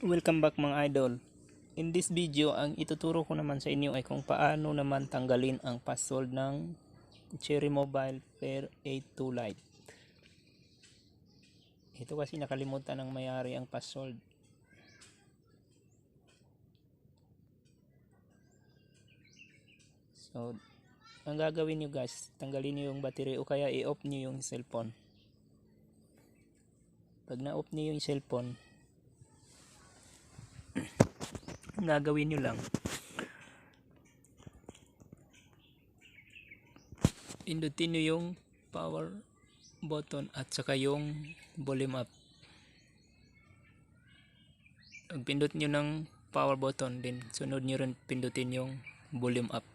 Welcome back mga idol. In this video, ang ituturo ko naman sa inyo ay kung paano naman tanggalin ang password ng Cherry Mobile Pair 82 Lite. Ito kasi nakalimutan ng mayari ang password. So, ang gagawin nyo guys, tanggalin nyo yung battery o kaya i-off nyo yung cellphone. Pag na-off nyo yung cellphone, ang gagawin nyo lang. Indutin nyo yung power button at saka yung volume up. Pag pindot nyo ng power button din. Sunod nyo rin pindutin yung volume up.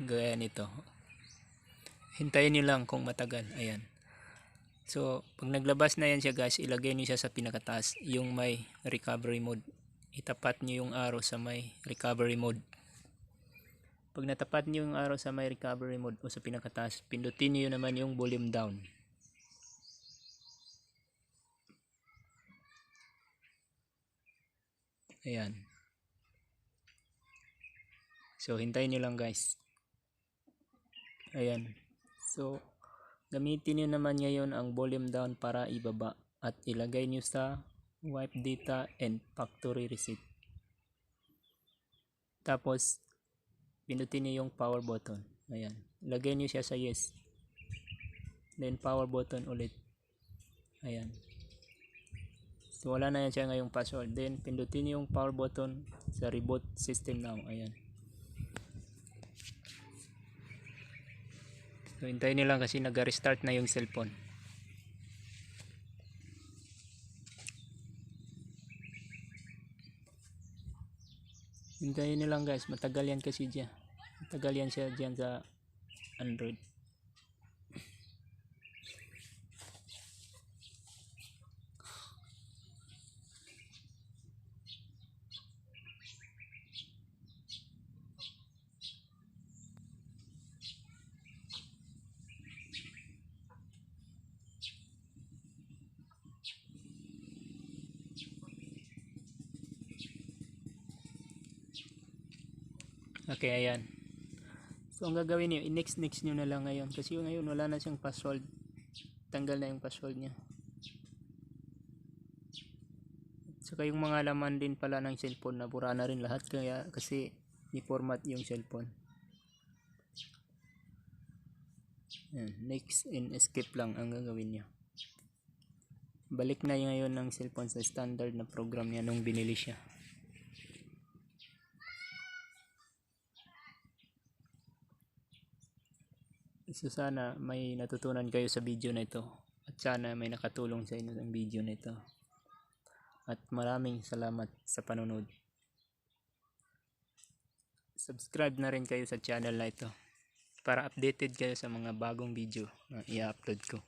Gaya nito. Hintayin nyo lang kung matagal. Ayan. So pag naglabas na yan siya guys ilagay nyo siya sa pinakataas. Yung may recovery mode itapat nyo yung arrow sa may recovery mode. Pag natapat nyo yung arrow sa may recovery mode o sa pinakataas, pindutin nyo naman yung volume down. Ayan. So, hintayin nyo lang guys. Ayan. So, gamitin nyo naman ngayon ang volume down para ibaba at ilagay nyo sa wipe data and factory receipt. Tapos, pinutin niyo yung power button. Ayan. Lagay niyo siya sa yes. Then, power button ulit. Ayan. So, wala na yan siya ngayong password. Then, pindutin niyo yung power button sa reboot system now. Ayan. So, hintayin niyo lang kasi nag-restart na yung cellphone. Hintayin nyo lang guys, matagal yan kasi dyan. Matagal yan siya dyan sa Android. Okay, ayan. So, ang gagawin niyo, i-next next nyo na lang ngayon. Kasi yung ngayon, wala na siyang password. Tanggal na yung password niya. Saka yung mga laman din pala ng cellphone, nabura na rin lahat. Kaya, kasi, i-format yung cellphone. Ayan, next and escape lang ang gagawin niyo. Balik na ngayon ng cellphone sa standard na program niya nung binili siya. So sana may natutunan kayo sa video na ito at sana may nakatulong sa inyo ang video na ito. At maraming salamat sa panonood. Subscribe na rin kayo sa channel na ito para updated kayo sa mga bagong video na i-upload ko.